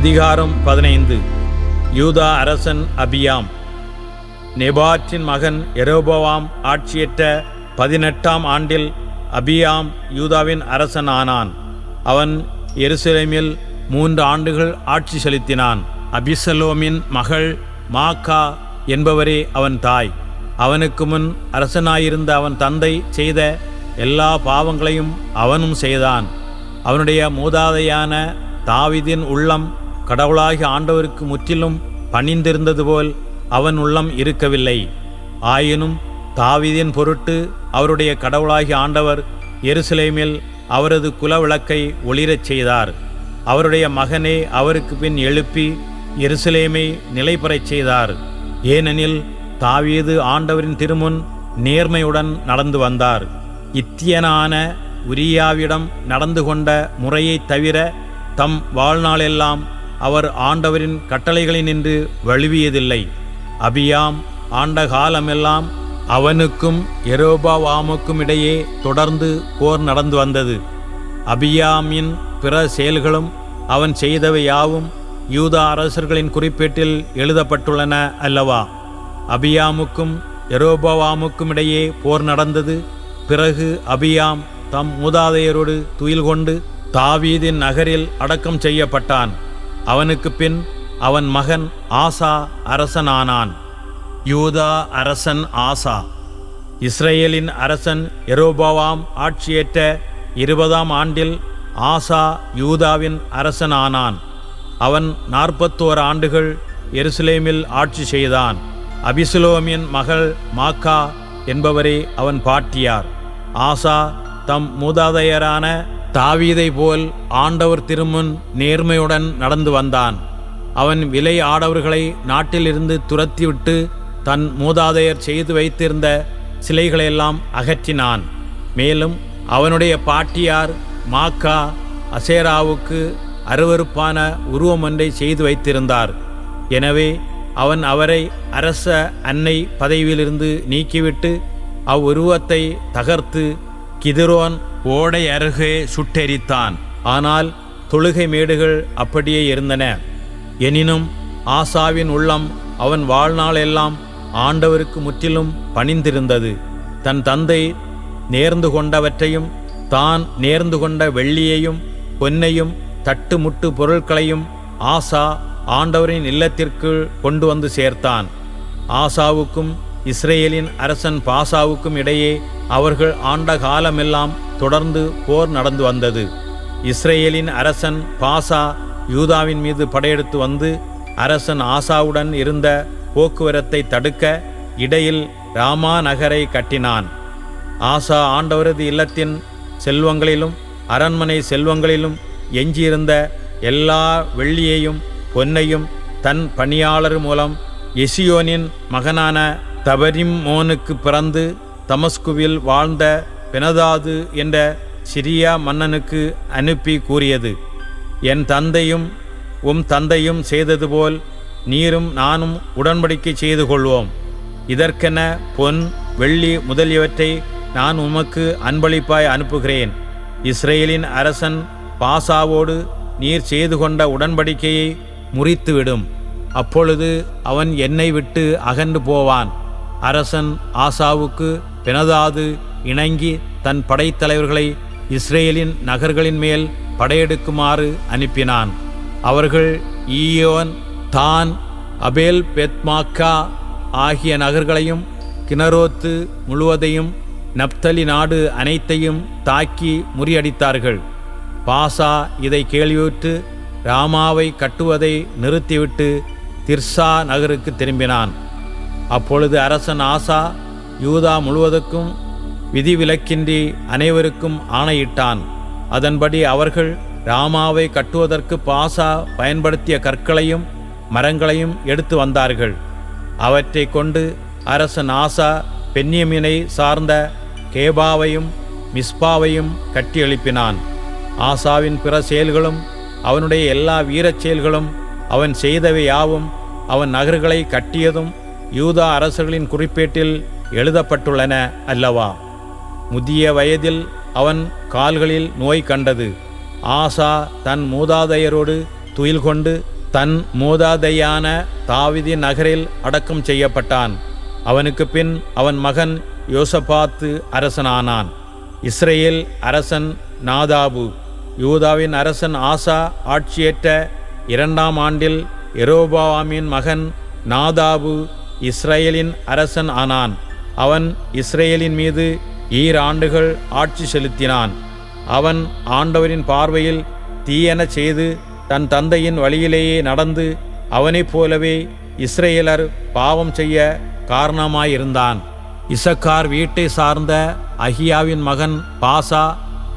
அதிகாரம் பதினைந்து. யூதா அரசன் அபியாம். நெபாற்றின் மகன் எரோபவாம் ஆட்சியற்ற பதினெட்டாம் ஆண்டில் அபியாம் யூதாவின் அரசன் ஆனான் அவன் எருசலேமில் மூன்று ஆண்டுகள் ஆட்சி செலுத்தினான். அபிசலோமின் மகள் மாக்கா என்பவரே அவன் தாய். அவனுக்கு முன் அரசனாயிருந்த அவன் தந்தை செய்த எல்லா பாவங்களையும் அவனும் செய்தான். அவனுடைய மூதாதையான தாவிதின் உள்ளம் கடவுளாகி ஆண்டவருக்கு முற்றிலும் பணிந்திருந்தது போல் அவன் உள்ளம் இருக்கவில்லை. ஆயினும் தாவீதின் பொருட்டு அவருடைய கடவுளாகி ஆண்டவர் எருசலேமில் அவரது குலவிளக்கை ஒளிரச் செய்தார். அவருடைய மகனே அவருக்கு பின் எழுப்பி எருசலேமை நிலைபெறச் செய்தார். ஏனெனில் தாவீது ஆண்டவரின் திருமுன் நேர்மையுடன் நடந்து வந்தார். இத்தியனான உரியாவிடம் நடந்து கொண்ட முறையைத் தவிர தம் வாழ்நாளெல்லாம் அவர் ஆண்டவரின் கட்டளைகளினின்று வழுவியதில்லை. அபியாம் ஆண்ட காலமெல்லாம் அவனுக்கும் எரோபாவாமுக்கும் இடையே தொடர்ந்து போர் நடந்து வந்தது. அபியாமின் பிற செயல்களும் அவன் செய்தவை யாவும் யூதா அரசர்களின் குறிப்பேட்டில் எழுதப்பட்டுள்ளன அல்லவா? அபியாமுக்கும் எரோபவாமுக்கும் இடையே போர் நடந்தது. பிறகு அபியாம் தம் மூதாதையரோடு துயில் கொண்டு தாவீதின் நகரில் அடக்கம் செய்யப்பட்டான். அவனுக்கு பின் அவன் மகன் ஆசா அரசனானான். யூதா அரசன் ஆசா. இஸ்ரேலின் அரசன் எரோபாவாம் ஆட்சியேற்ற இருபதாம் ஆண்டில் ஆசா யூதாவின் அரசனானான். அவன் நாற்பத்தோரு ஆண்டுகள் எருசலேமில் ஆட்சி செய்தான். அபிசுலோமின் மகள் மாக்கா என்பவரே அவன் பாட்டியார். ஆசா தம் மூதாதையரான தாவீதை போல் ஆண்டவர் திருமுன் நேர்மையுடன் நடந்து வந்தான். அவன் விலை ஆடவர்களை நாட்டிலிருந்து துரத்திவிட்டு தன் மூதாதையர் செய்து வைத்திருந்த சிலைகளையெல்லாம் அகற்றினான். மேலும் அவனுடைய பாட்டியார் மாக்கா அசேராவுக்கு அருவருப்பான உருவம் ஒன்றை செய்து வைத்திருந்தார். எனவே அவன் அவரை அரச அன்னை பதவியிலிருந்து நீக்கிவிட்டு அவ்வுருவத்தை தகர்த்து கிதிரோன் ஓடை அருகே சுட்டெரித்தான். ஆனால் தொழுகை மேடுகள் அப்படியே இருந்தன. எனினும் ஆசாவின் உள்ளம் அவன் வாழ்நாளெல்லாம் ஆண்டவருக்கு முற்றிலும் பணிந்திருந்தது. தன் தந்தை நேர்ந்து கொண்டவற்றையும் தான் நேர்ந்து கொண்ட வெள்ளியையும் பொன்னையும் தட்டுமுட்டு பொருட்களையும் ஆசா ஆண்டவரின் இல்லத்திற்குள் கொண்டு வந்து சேர்த்தான். ஆசாவுக்கும் இஸ்ரேலின் அரசன் பாசாவுக்கும் இடையே அவர்கள் ஆண்ட காலமெல்லாம் தொடர்ந்து போர் நடந்து வந்தது. இஸ்ரேலின் அரசன் பாசா யூதாவின் மீது படையெடுத்து வந்து அரசன் ஆசாவுடன் இருந்த போக்குவரத்தை தடுக்க இடையில் ராமா நகரை கட்டினான். ஆசா ஆண்டவரது இல்லத்தின் செல்வங்களிலும் அரண்மனை செல்வங்களிலும் எஞ்சியிருந்த எல்லா வெள்ளியையும் பொன்னையும் தன் பணியாளர் மூலம் எசியோனின் மகனான தபரிம்மோனுக்கு பிறந்து தமஸ்குவில் வாழ்ந்த பினதாது என்ற சிரியா மன்னனுக்கு அனுப்பி கூறியது. என் தந்தையும் உம் தந்தையும் செய்தது போல் நீரும் நானும் உடன்படிக்கை செய்து கொள்வோம். இதற்கென பொன் வெள்ளி முதலியவற்றை நான் உமக்கு அன்பளிப்பாய் அனுப்புகிறேன். இஸ்ரேலின் அரசன் பாசாவோடு நீர் செய்து கொண்ட உடன்படிக்கையை முறித்துவிடும். அப்பொழுது அவன் என்னை விட்டு அகன்று போவான். அரசன் ஆசாவுக்கு பினதாது இணங்கி தன் படைத்தலைவர்களை இஸ்ரேலின் நகர்களின் மேல் படையெடுக்குமாறு அனுப்பினான். அவர்கள் ஈயோன் தான் அபேல் பெத்மாக்கா ஆகிய நகர்களையும் கிணரோத்து முழுவதையும் நப்தலி நாடு அனைத்தையும் தாக்கி முறியடித்தார்கள். பாசா இதை கேள்வியுற்று ராமாவை கட்டுவதை நிறுத்திவிட்டு திர்சா நகருக்கு திரும்பினான். அப்பொழுது அரசன் ஆசா யூதா முழுவதுக்கும் விதிவிலக்கின்றி அனைவருக்கும் ஆணையிட்டான். அதன்படி அவர்கள் ராமாவை கட்டுவதற்கு பாசா பயன்படுத்திய கற்களையும் மரங்களையும் எடுத்து வந்தார்கள். அவற்றை கொண்டு அரசன் ஆசா பென்யமினை சார்ந்த கேபாவையும் மிஸ்பாவையும் கட்டி எழுப்பினான் ஆசாவின் பிற செயல்களும் அவனுடைய எல்லா வீரச் செயல்களும் அவன் செய்தவை யாவும் அவன் நகர்களை கட்டியதும் யூதா அரசர்களின் குறிப்பேட்டில் எழுதப்பட்டுள்ளன அல்லவா? முதிய வயதில் அவன் கால்களில் நோய் கண்டது. ஆசா தன் மூதாதையரோடு துயில் கொண்டு தன் மூதாதையான தாவிதி நகரில் அடக்கம் செய்யப்பட்டான். அவனுக்கு பின் அவன் மகன் யோசபாத்து அரசனானான். இஸ்ரேல் அரசன் நாதாபு. யூதாவின் அரசன் ஆசா ஆட்சியேற்ற இரண்டாம் ஆண்டில் எரோபாவாமின் மகன் நாதாபு இஸ்ரேலின் அரசன் ஆனான். அவன் இஸ்ரேலின் மீது ஈராண்டுகள் ஆட்சி செலுத்தினான். அவன் ஆண்டவரின் பார்வையில் தீயன செய்து தன் தந்தையின் வழியிலேயே நடந்து அவனைப் போலவே இஸ்ரேலர் பாவம் செய்ய காரணமாயிருந்தான். இசக்கார் வீட்டை சார்ந்த அஹியாவின் மகன் பாசா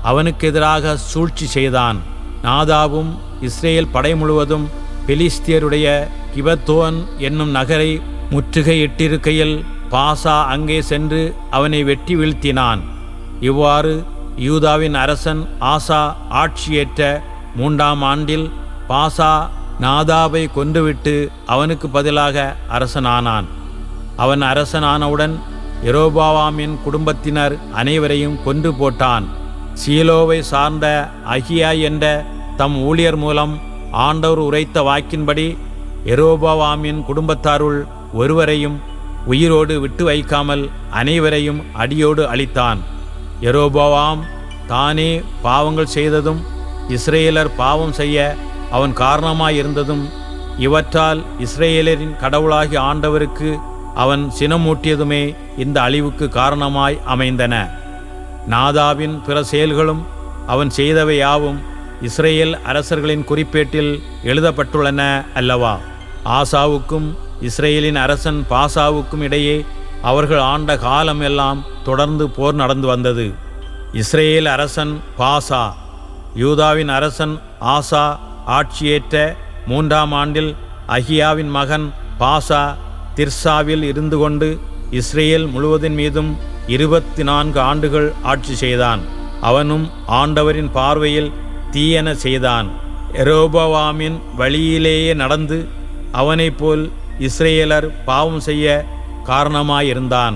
அவனுக்கு எதிராக சூழ்ச்சி செய்தான். நாதாவும் இஸ்ரேல் படை முழுவதும் பெலிஸ்தியருடைய கிபத்தோன் என்னும் நகரை முற்றுகையிட்டிருக்கையில் பாசா அங்கே சென்று அவனை வெட்டி வீழ்த்தினான். இவ்வாறு யூதாவின் அரசன் ஆசா ஆட்சியேற்ற மூன்றாம் ஆண்டில் பாசா நாதாவை கொன்றுவிட்டு அவனுக்கு பதிலாக அரசனானான். அவன் அரசனானவுடன் எரோபாவாமின் குடும்பத்தினர் அனைவரையும் கொன்று போட்டான். சீலோவை சார்ந்த அஹியா என்ற தம் ஊழியர் மூலம் ஆண்டவர் உரைத்த வாக்கின்படி எரோபாவாமின் குடும்பத்தாருள் ஒருவரையும் உயிரோடு விட்டு வைக்காமல் அனைவரையும் அடியோடு அழித்தான். எரோபோவாம் தானே பாவங்கள் செய்ததும் இஸ்ரேலர் பாவம் செய்ய அவன் காரணமாயிருந்ததும் இவற்றால் இஸ்ரேலரின் கடவுளாகி ஆண்டவருக்கு அவன் சினமூட்டியதுமே இந்த அழிவுக்கு காரணமாய் அமைந்தன. நாதாவின் பிற செயல்களும் அவன் செய்தவை யாவும் இஸ்ரேல் அரசர்களின் குறிப்பேட்டில் எழுதப்பட்டுள்ளன அல்லவா? ஆசாவுக்கும் இஸ்ரேலின் அரசன் பாசாவுக்கும் இடையே அவர்கள் ஆண்ட காலம் எல்லாம் தொடர்ந்து போர் நடந்து வந்தது. இஸ்ரேல் அரசன் பாசா யூதாவின் அரசன் ஆசா ஆட்சியேற்ற மூன்றாம் ஆண்டில் அஹியாவின் மகன் பாசா திர்சாவில் இருந்து கொண்டு இஸ்ரேல் முழுவதின் மீதும் இருபத்தி நான்கு ஆண்டுகள் ஆட்சி செய்தான். அவனும் ஆண்டவரின் பார்வையில் தீயன செய்தான். எரோபவாமின் வழியிலேயே நடந்து அவனைப் போல் இஸ்ரேலர் பாவம் செய்ய காரணமாயிருந்தான்.